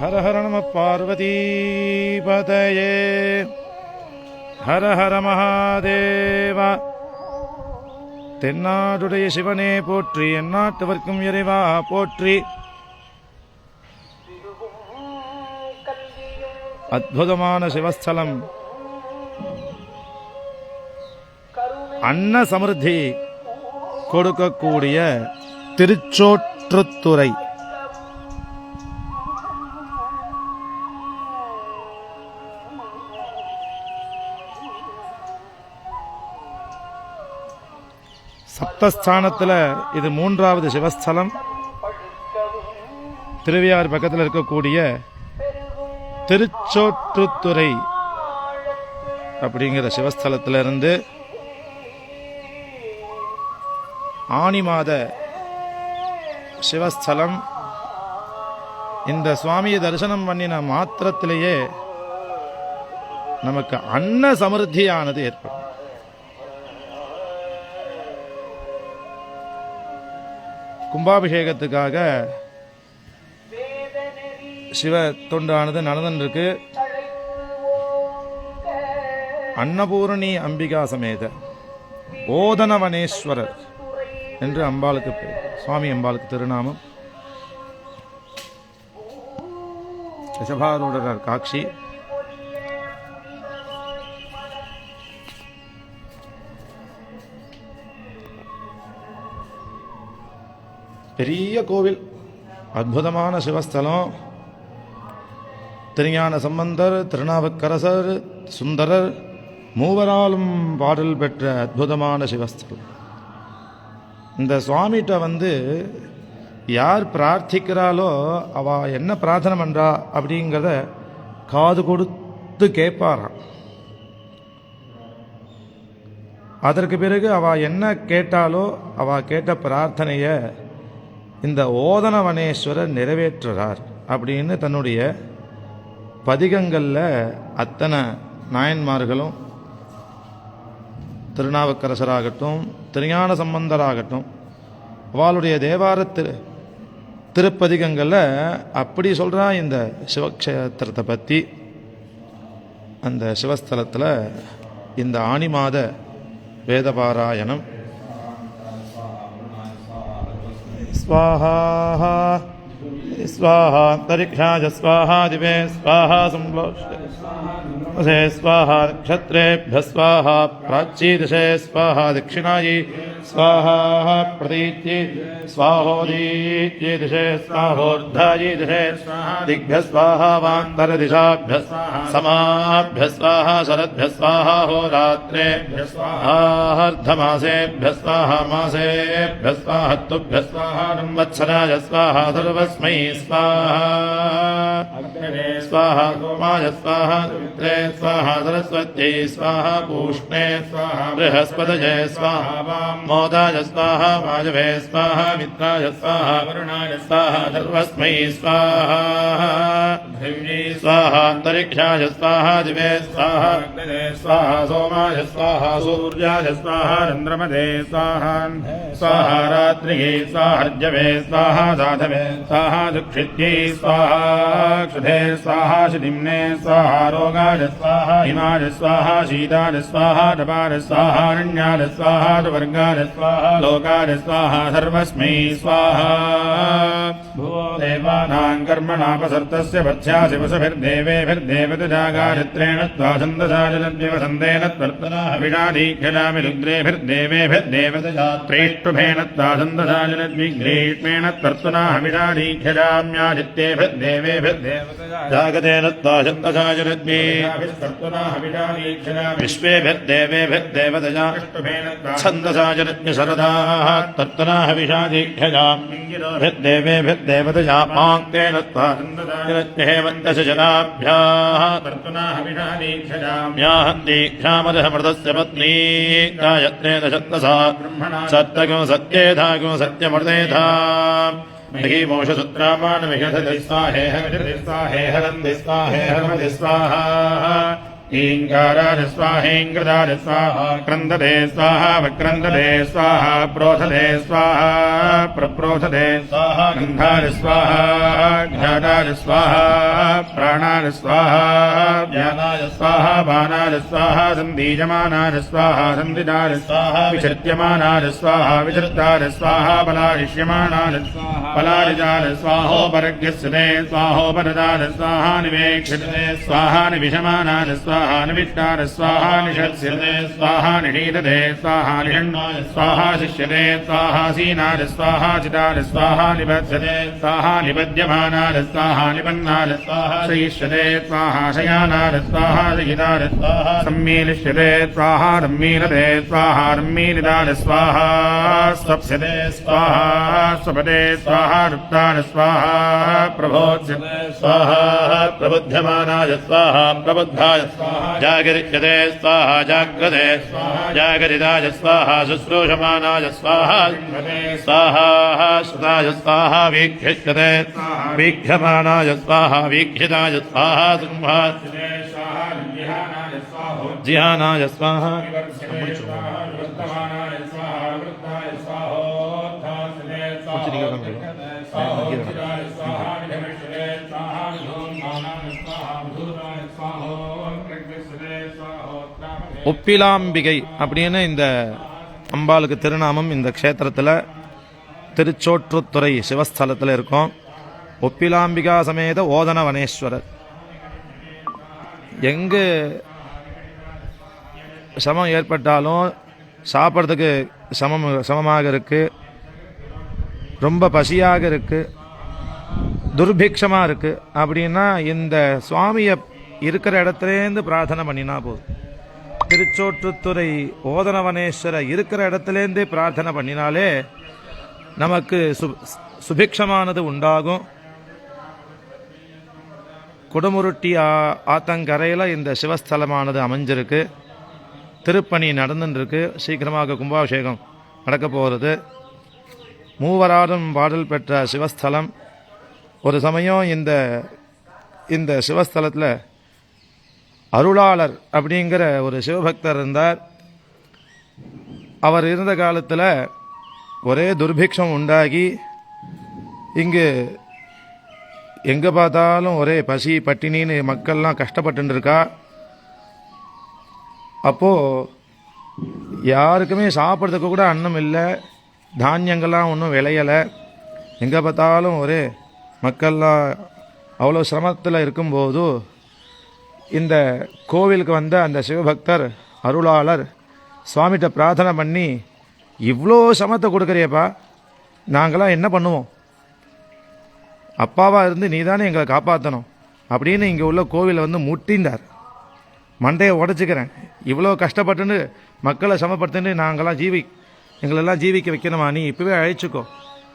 ஹர ஹர நம பார்வதீபதயே ஹர ஹர மகாதேவா தென்னாடுடைய சிவனே போற்றி எந்நாட்டவர்க்கும் இறைவா போற்றி. அற்புதமான சிவஸ்தலம். அன்ன சமிருத்தி கொடுக்கக்கூடிய திருச்சோற்றுத்துறை. சிவஸ்தானத்தில் இது மூன்றாவது சிவஸ்தலம். திருவையாறு பக்கத்தில் இருக்கக்கூடிய திருச்சோற்றுத்துறை அப்படிங்கிற சிவஸ்தலத்திலிருந்து ஆணி ஆனி மாத சிவஸ்தலம். இந்த சுவாமியை தரிசனம் பண்ணின மாத்திரத்திலேயே நமக்கு அன்ன சமிருத்தியானது ஏற்படும். கும்பாபிஷேகத்துக்காக சிவ தொண்டானது நடந்துருக்கு. அன்னபூரணி அம்பிகா சமேத. ஓதனவனேஸ்வரர் என்று அம்பாளுக்கு பேர். சுவாமி அம்பாளுக்கு திருநாமம். ரிஷபாரூடர் காட்சி. பெரிய கோவில். அற்புதமான சிவஸ்தலம். திருஞான சம்பந்தர் திருநாவுக்கரசர் சுந்தரர் மூவராலும் பாடல் பெற்ற அற்புதமான சிவஸ்தலம். இந்த சுவாமிகிட்ட வந்து யார் பிரார்த்திக்கிறாளோ அவ என்ன பிரார்த்தனை பண்ணுறா அப்படிங்கிறத காது கொடுத்து கேட்பாராம். அதற்கு பிறகு அவ என்ன கேட்டாலோ அவ கேட்ட பிரார்த்தனையை இந்த ஓதனவனேஸ்வரர் நிறைவேற்றுறார் அப்படின்னு தன்னுடைய பதிகங்களில் அத்தனை நாயன்மார்களும் திருநாவுக்கரசராகட்டும் திருஞான சம்பந்தராகட்டும் அவளுடைய தேவார திரு திருப்பதிகங்களில் அப்படி சொல்கிறா இந்த சிவக்ஷேத்திரத்தை பற்றி அந்த சிவஸ்தலத்தில் இந்த ஆணி மாத வேதபாராயணம் स्वाहा स्वाहा स्वाहा दिवे स्वाहा संप्लोष्टे स्वाहा नक्षत्रेभ्यः स्वाहा प्राच्यदिशे स्वाहा दक्षिणायै स्वाहा प्रतीत्यै स्वाहोदीत्यै दिशे स्वाहोर्धायै दिशे दिग्भ्यः स्वाहा वान्तरदिशाभ्यः समाभ्यः स्वाहा शरद्भ्यः स्वाहा होरात्रेभ्यः स्वाहार्धमासेभ्यः स्वाहा मासेभ्यः स्वाहा तुभ्यः स्वाहा संवत्सराय स्वाहा सर्वस्मै स्वाहा स्वाहा सोमाय स्वाहा रुद्रे स्वाहा सरस्वत्यै स्वाहा पूष्णे स्वाहा बृहस्पतये स्वाहा मोदाय स्वाहा वाजवे स्वाहा मित्राय स्वाहा वरुणाय स्वाहा सर्वस्मै स्वाहा। धिव्यै स्वाहा अन्तरिक्षाय स्वाहा दिवे स्वाहा स्वाहा सोमाय स्वाहा सूर्याय स्वाहा चन्द्रमदे स्वाहा स्वाहा रात्रिये स्वाहार्जवे स्वाहा साधवे स्वाहा दुक्षित्यै स्वाहा क्षुधे स्वाहा शिदिम्ने स्वाहा रोगाय स्वाहा हिमाय स्वाहा शीताय स्वाहा डपाय स्वाहारण्याय स्वाहा वर्गाय स्वाहा लोकाय स्वाहा, सर्वस्मै स्वाहा। भुवो देवानां कर्मणापसर्तस्य पथ्या शिवसभिर्देवेभिर्देवतजागायत्रेण त्वा छन्दसाजलद्विवसन्देन त्वर्तनाभिषादीक्षजामि रुद्रेभिर्देवेभिर्देवतजात्रेष्टुभेन त्वा छन्दसाजलद्विग्रीष्मेण त्वर्तनाहमिषादीक्षजाम्यादित्येभिर्देवेभिर्देवतजागतेन त्वा छन्दसाजलद्विर्तुनाहमिषादीक्षजामि विश्वेभिर्देवेभिर्देवतजा यज्ञशरदाः तत्तना हविषादीक्षजा भिर्देवेभिर्देवतया पाङ्क्तेन त्वान्दशजनाभ्याः तत्तना हविषादीक्षजाम्याः दीक्षामदः पत्नी सत्तगो सत्यमृतेधा ोषसुत्रामानमिषधतिस्वाहेहरन्तिस्वाहेहरन्तिस्वाहेहरमतिस्वाहा हरन्ति स्वाहे हरन्ति स्वाहा ईङ्गाराज स्वाहेङ्ग्रदाज स्वाहा क्रन्दते स्वाहा वक्रन्दते स्वाहा प्रोथदे स्वाहा प्रप्रोथदे स्वाहा गन्धाज स्वाहा घ्याताज स्वाहा प्राणाज स्वाहा ज्ञानाय स्वाहा बाणाज स्वाहा सन्दीयमानाज स्वाहा सन्दिदाज स्वाहा विचर्त्यमानाज स्वाहा विचर्ताज स्वाहा बलारिष्यमाणाज स्वाहा बलारिजाज स्वाहोपरग्यस्यते स्वाहोपरदाज स्वाहा निवेक्षते स्वाहा निविषमानाज स्वाहा निविष्टाज स्वाहा निषत्स्यते स्वाहा निषीदते स्वाहा निषण्णाय स्वाहा शिष्यते स्वाहा सीनाज स्वाहा चिताज स्वाहा निबध्यते स्वाहा निबध्यमानाज स्वाहा निबन्नाज स्वाहा शयिष्यते स्वाहा शयानाज स्वाहा शयिताज स्वाहा सम्मीलिष्यते स्वाहा सम्मीलते स्वाहा सम्मीलिताज स्वाहा स्वप्स्यते स्वाहा स्वपदे स्वाहा रुक्ताज स्वाहा प्रबोध्यते स्वाहा प्रबुध्यमानाय स्वाहा प्रबुद्धाय स्वाहा जागरिष्यते स्वाहा जाग्रते। जागरिताय स्वाहा शुश्रूषमाणाय स्वाहा स्वाहा श्रुताय स्वाहा वीक्षिष्यते। वीक्ष्यमाणाय स्वाहा वीक्षिताय स्वाहा सिंहासने जिहानाय स्वाहा ஒப்பிலாம்பிகை அப்படின்னு இந்த அம்பாளுக்கு திருநாமம் இந்த க்ஷேத்திரத்தில் திருச்சோற்றுத்துறை சிவஸ்தலத்தில் இருக்கும். ஒப்பிலாம்பிகா சமேத ஓதனவனேஸ்வரர். எங்கு சமம் ஏற்பட்டாலும் சாப்பிட்றதுக்கு சமம் சமமாக இருக்குது ரொம்ப பசியாக இருக்குது துர்பிக்ஷமாக இருக்குது அப்படின்னா இந்த சுவாமியை இருக்கிற இடத்துலேருந்து பிரார்த்தனை பண்ணினா போதும். திருச்சோற்றுத்துறை ஓதனவனேஸ்வர இருக்கிற இடத்துலேருந்தே பிரார்த்தனை பண்ணினாலே நமக்கு சு சுபிக்ஷமானது உண்டாகும். கொடுமுருட்டி ஆ ஆத்தங்கரையில் இந்த சிவஸ்தலமானது அமைஞ்சிருக்கு. திருப்பணி நடந்துருக்கு சீக்கிரமாக கும்பாபிஷேகம் நடக்க போகிறது மூவராடும் பாடல் பெற்ற சிவஸ்தலம். ஒரு சமயம் இந்த இந்த சிவஸ்தலத்தில் அருளாளர் அப்படிங்கிற ஒரு சிவபக்தர் இருந்தார். அவர் இருந்த காலத்தில் ஒரே துர்பிக்ஷம் உண்டாகி இங்கு எங்கே பார்த்தாலும் ஒரே பசி பட்டினின்னு மக்கள்லாம் கஷ்டப்பட்டு இருக்கா அப்போது யாருக்குமே சாப்பிட்றதுக்கு கூட அன்னம் இல்லை தானியங்கள்லாம் ஒன்றும் விளையலை. எங்கே பார்த்தாலும் ஒரே மக்கள்லாம் அவ்வளோ சிரமத்தில் இருக்கும்போது இந்த கோவிலுக்கு வந்த அந்த சிவபக்தர் அருளாளர் சுவாமிகிட்ட பிரார்த்தனை பண்ணி இவ்வளோ சமத்தை கொடுக்குறியப்பா. நாங்களாம் என்ன பண்ணுவோம்? அப்பாவாக இருந்து நீ தானே எங்களை காப்பாற்றணும் அப்படின்னு இங்கே உள்ள கோவிலை வந்து முட்டிந்தார். மண்டையை உடச்சிக்கிறேன். இவ்வளோ கஷ்டப்பட்டுன்னு மக்களை சமப்படுத்துன்னு நாங்களாம் ஜீவி எங்களெல்லாம் ஜீவிக்க வைக்கணுமா? நீ இப்போவே அழைச்சிக்கோ.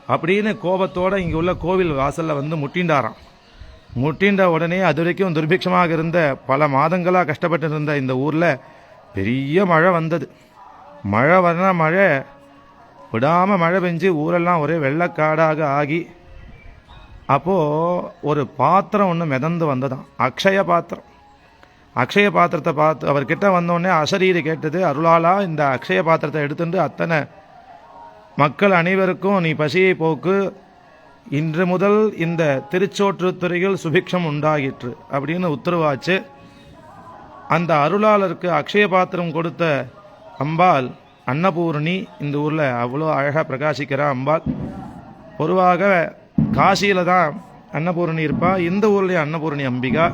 அப்படின்னு கோபத்தோடு இங்கே உள்ள கோவில் வாசலில் வந்து முட்டிண்டாராம். முட்டின்ற உடனே அது வரைக்கும் துர்பிக்ஷமாக இருந்த பல மாதங்களாக கஷ்டப்பட்டு இருந்த இந்த ஊரில் பெரிய மழை வந்தது. மழை வர மழை விடாமல் மழை பெஞ்சு ஊரெல்லாம் ஒரே வெள்ளக்காடாக ஆகி அப்போது ஒரு பாத்திரம் ஒன்று மிதந்து வந்ததாம். அக்ஷய பாத்திரம். அக்ஷய பாத்திரத்தை பார்த்து அவர்கிட்ட வந்தோடனே அசரீரி கேட்டது அருளாலா இந்த அக்ஷய பாத்திரத்தை எடுத்துட்டு அத்தனை மக்கள் அனைவருக்கும் நீ பசியை போக்கு இன்று முதல் இந்த திருச்சோற்றுத்துறையில் சுபிக்ஷம் உண்டாகிற்று அப்படின்னு உத்தரவாச்சு. அந்த அருளாளருக்கு அக்ஷய பாத்திரம் கொடுத்த அம்பாள் அன்னபூரணி இந்த ஊரில் அவ்வளோ அழகாக பிரகாசிக்கிற அம்பாள். பொதுவாக காசியில் தான் அன்னபூரணி இருப்பா. இந்த ஊர்லேயும் அன்னபூரணி அம்பிகா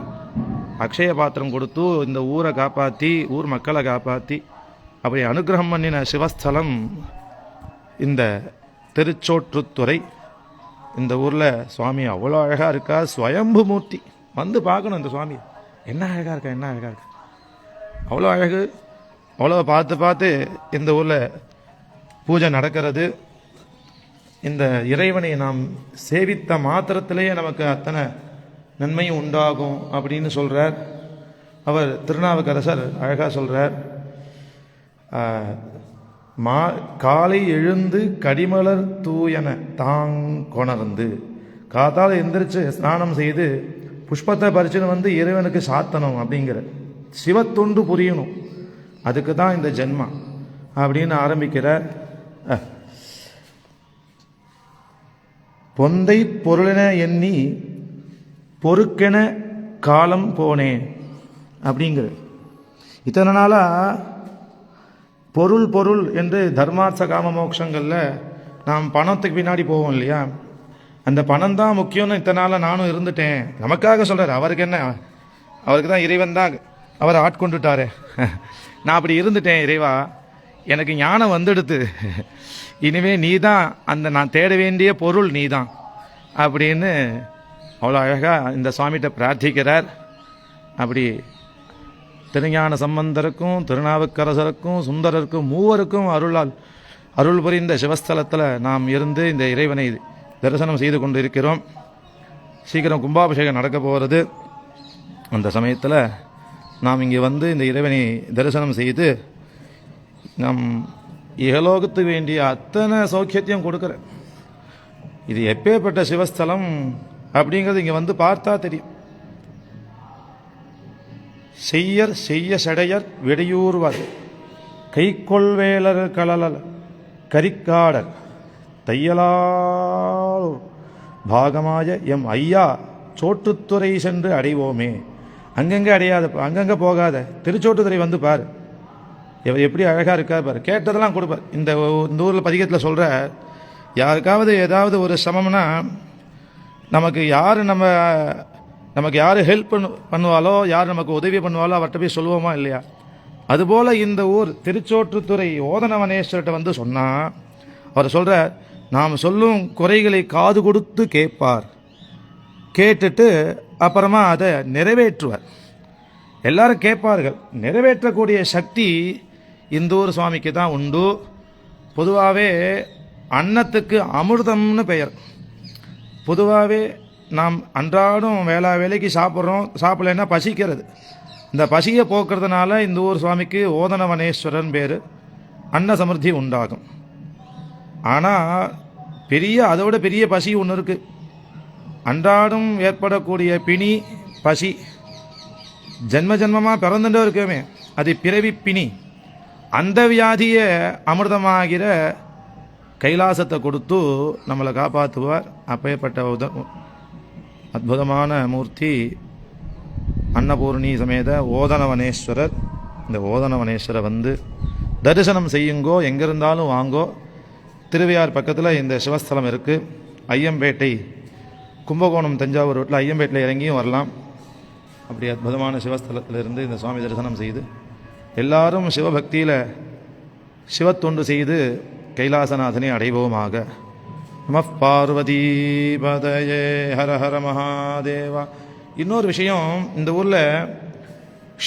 அக்ஷய பாத்திரம் கொடுத்து இந்த ஊரை காப்பாற்றி ஊர் மக்களை காப்பாற்றி அப்படி அனுகிரகம் பண்ணின சிவஸ்தலம் இந்த திருச்சோற்றுத்துறை இந்த ஊரில் சுவாமி அவ்வளோ அழகாக இருக்கா? ஸ்வயம்பு மூர்த்தி. வந்து பார்க்கணும் இந்த சுவாமி என்ன அழகாக இருக்கா? என்ன அழகாக இருக்கா? அவ்வளோ அழகு. அவ்வளோ பார்த்து பார்த்து இந்த ஊரில் பூஜை நடக்கிறது. இந்த இறைவனை நாம் சேவித்த மாத்திரத்திலேயே நமக்கு அத்தனை நன்மையும் உண்டாகும் அப்படின்னு சொல்கிறார் அவர் திருநாவுக்கரசர் அழகாக சொல்கிறார் மா காலை எழுந்து கடிமலர் தூயன தாங் கொணர்ந்து. காத்தால் எந்திரிச்சு ஸ்நானம் செய்து புஷ்பத்தை பறிச்சுன்னு வந்து இறைவனுக்கு சாத்தணும் அப்படிங்கிற. சிவத்தொண்டு புரியணும். அதுக்கு தான் இந்த ஜென்மா அப்படின்னு ஆரம்பிக்கிற பொந்தை பொருளென எண்ணி பொறுக்கென காலம் போனேன் அப்படிங்கிறது இத்தனை நாளாக பொருள் பொருள் என்று தர்மார்த்த காம மோட்சங்களில் நாம் பணத்துக்கு பின்னாடி போவோம் இல்லையா? அந்த பணம் தான் முக்கியம்னு இத்தனை நாளாக நானும் இருந்துட்டேன். நமக்காக சொல்கிறார் அவருக்கு என்ன? அவருக்கு தான் இறைவன் தான் அவரை ஆட்கொண்டுட்டாரு. நான் அப்படி இருந்துட்டேன் இறைவா. எனக்கு ஞானம் வந்துடுத்து. இனிமே நீ தான் அந்த நான் தேட வேண்டிய பொருள் நீ தான் அப்படின்னு அவ்வளோ அழகாக இந்த சுவாமிகிட்ட பிரார்த்திக்கிறார். அப்படி திருஞான சம்பந்தருக்கும் திருநாவுக்கரசருக்கும் சுந்தரருக்கும் மூவருக்கும் அருளால் அருள் புரிந்த சிவஸ்தலத்தில் நாம் இருந்து இந்த இறைவனை தரிசனம் செய்து கொண்டு இருக்கிறோம் சீக்கிரம் கும்பாபிஷேகம் நடக்க போகிறது அந்த சமயத்தில் நாம் இங்கே வந்து இந்த இறைவனை தரிசனம் செய்து நம் இகலோகத்துக்கு வேண்டிய அத்தனை சௌக்கியத்தையும் கொடுக்குற இது எப்பேற்பட்ட சிவஸ்தலம் அப்படிங்கிறது இங்கே வந்து பார்த்தா தெரியும். செய்யர் செய்ய செடையர் விடையூர்வர் கைக்கொள்வேலர் கலலல் கரிக்காடர் தையலால் பாகமாய எம் ஐயா சோற்றுத்துறை சென்று அடைவோமே. அங்கங்கே அடையாத அங்கங்கே போகாத திருச்சோட்டுத்துறை வந்து பார். எப்படி அழகாக இருக்கார் பாரு. கேட்டதெல்லாம் கொடுப்பார். இந்த இந்த ஊரில் பதிகத்தில் சொல்கிற யாருக்காவது ஏதாவது ஒரு சமம்னா நமக்கு யார் நம்ம நமக்கு யார் ஹெல்ப் பண்ணு பண்ணுவாலோ யார் நமக்கு உதவி பண்ணுவாலோ அவர்கிட்ட போய் சொல்லுவோமா இல்லையா? அதுபோல் இந்த ஊர் திருச்சோற்றுத்துறை ஓதனவனேஸ்வர்கிட்ட வந்து சொன்னால் அவர் சொல்கிறார் நாம் சொல்லும் குறைகளை காது கொடுத்து கேட்பார். கேட்டுட்டு அப்புறமா அதை நிறைவேற்றுவார். எல்லாரும் கேட்பார்கள். நிறைவேற்றக்கூடிய சக்தி இந்த ஊர் சுவாமிக்கு தான் உண்டு. பொதுவாகவே அன்னத்துக்கு அமிர்தம்னு பெயர். பொதுவாகவே நாம் அன்றாடம் வேளா வேலைக்கு சாப்பிட்றோம் சாப்பிடலைன்னா பசிக்கிறது. இந்த பசியை போக்குறதுனால இந்த ஊர் சுவாமிக்கு ஓதனவனேஸ்வரன் பேர். அன்ன சமிருத்தி உண்டாகும். ஆனால் பெரிய அதை விட பெரிய பசி ஒன்று இருக்குது அன்றாடம் ஏற்படக்கூடிய பிணி பசி. ஜென்ம ஜென்மமாக பிறந்துட்டே இருக்கோமே அது பிறவி பிணி. அந்த வியாதியை அமிர்தமாகிற கைலாசத்தை கொடுத்து நம்மளை காப்பாற்றுவார். அப்பேற்பட்ட உத அற்புதமான மூர்த்தி அன்னபூர்ணி சமேத ஓதனவனேஸ்வரர். இந்த ஓதனவனேஸ்வரர் வந்து தரிசனம் செய்யுங்கோ எங்கே இருந்தாலும் வாங்கோ. திருவையார் பக்கத்தில் இந்த சிவஸ்தலம் இருக்குது ஐயம்பேட்டை கும்பகோணம் தஞ்சாவூர் ரோட்டில் ஐயம்பேட்டில் இறங்கியும் வரலாம். அப்படி அற்புதமான சிவஸ்தலத்தில் இருந்து இந்த சுவாமி தரிசனம் செய்து எல்லாரும் சிவபக்தியில் சிவத்தொண்டு செய்து கைலாசநாதனை அடைவோமாக. நம பார்வதீபதயே. ஹர ஹர மகாதேவா. இன்னொரு விஷயம் இந்த ஊரில்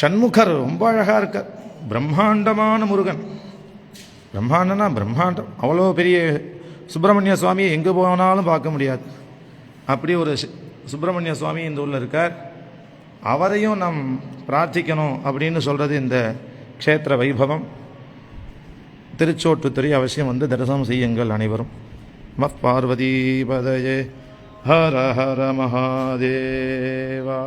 ஷண்முகர் ரொம்ப அழகாக இருக்கார். பிரம்மாண்டமான முருகன். பிரம்மாண்டனா பிரம்மாண்டம். அவ்வளோ பெரிய சுப்பிரமணிய சுவாமி எங்கே போனாலும் பார்க்க முடியாது. அப்படி ஒரு சுப்பிரமணிய சுவாமி இந்த ஊரில் இருக்கார். அவரையும் நாம் பிரார்த்திக்கணும் அப்படின்னு சொல்கிறது இந்த க்ஷேத்திர வைபவம். திருச்சோட்டுத்துறை அவசியம் வந்து தரிசனம் செய்யுங்கள் அனைவரும். ம பார்வதி பதயே ஹர ஹர மகாதேவா